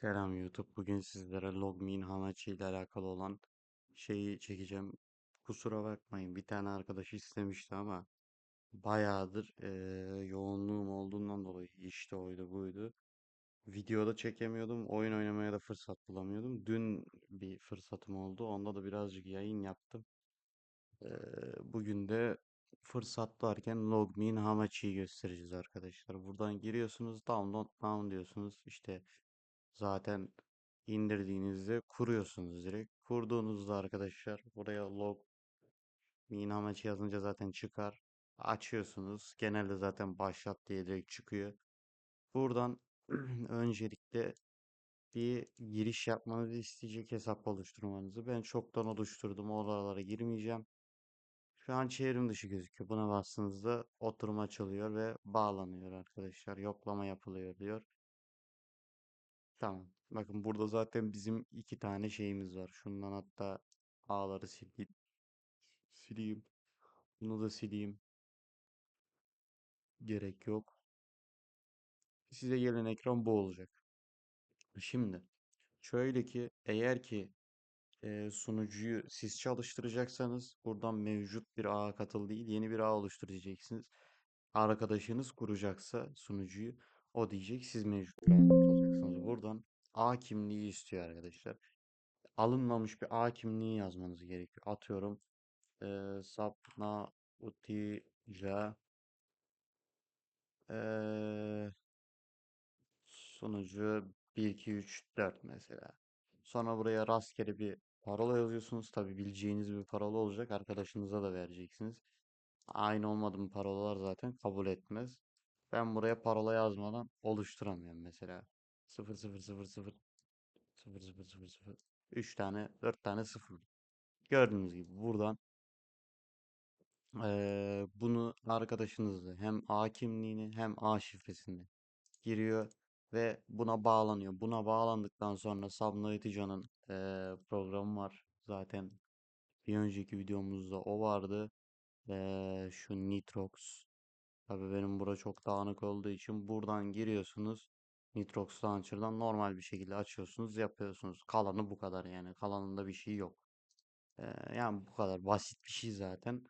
Selam YouTube. Bugün sizlere LogMeIn Hamachi ile alakalı olan şeyi çekeceğim. Kusura bakmayın. Bir tane arkadaş istemişti ama bayağıdır eee, yoğunluğum olduğundan dolayı işte oydu buydu. Videoda çekemiyordum. Oyun oynamaya da fırsat bulamıyordum. Dün bir fırsatım oldu. Onda da birazcık yayın yaptım. Eee, bugün de fırsat varken LogMeIn Hamachi'yi göstereceğiz arkadaşlar. Buradan giriyorsunuz. Download now diyorsunuz. İşte Zaten indirdiğinizde kuruyorsunuz direkt. Kurduğunuzda arkadaşlar buraya log Minamaç yazınca zaten çıkar. Açıyorsunuz. Genelde zaten başlat diye direkt çıkıyor. Buradan öncelikle bir giriş yapmanızı isteyecek hesap oluşturmanızı. Ben çoktan oluşturdum. Oralara girmeyeceğim. Şu an çevrim dışı gözüküyor. Buna bastığınızda oturum açılıyor ve bağlanıyor arkadaşlar. Yoklama yapılıyor diyor. Tamam. Bakın burada zaten bizim iki tane şeyimiz var. Şundan hatta ağları sileyim. Sileyim. Bunu da sileyim. Gerek yok. Size gelen ekran bu olacak. Şimdi şöyle ki eğer ki e, sunucuyu siz çalıştıracaksanız buradan mevcut bir ağa katıl değil yeni bir ağ oluşturacaksınız. Arkadaşınız kuracaksa sunucuyu o diyecek siz mevcut bir ağa katılacaksınız. Buradan ağ kimliği istiyor arkadaşlar. Alınmamış bir ağ kimliği yazmanız gerekiyor. Atıyorum Eee, Sapna Utila eee, sunucu 1 2 3 4 mesela. Sonra buraya rastgele bir parola yazıyorsunuz. Tabi bileceğiniz bir parola olacak. Arkadaşınıza da vereceksiniz. Aynı olmadığım parolalar zaten kabul etmez. Ben buraya parola yazmadan oluşturamıyorum mesela. 0 0 0 0 0 0 0 0 3 tane 4 tane 0. Gördüğünüz gibi buradan Eee, bunu arkadaşınızla hem A kimliğini hem A şifresini giriyor ve buna bağlanıyor. Buna bağlandıktan sonra Subnautica'nın eee programı var. Zaten bir önceki videomuzda o vardı. Eee, şu Nitrox. Tabii benim bura çok dağınık olduğu için buradan giriyorsunuz. Nitrox Launcher'dan normal bir şekilde açıyorsunuz, yapıyorsunuz. Kalanı bu kadar yani. Kalanında bir şey yok. Eee, yani bu kadar basit bir şey zaten.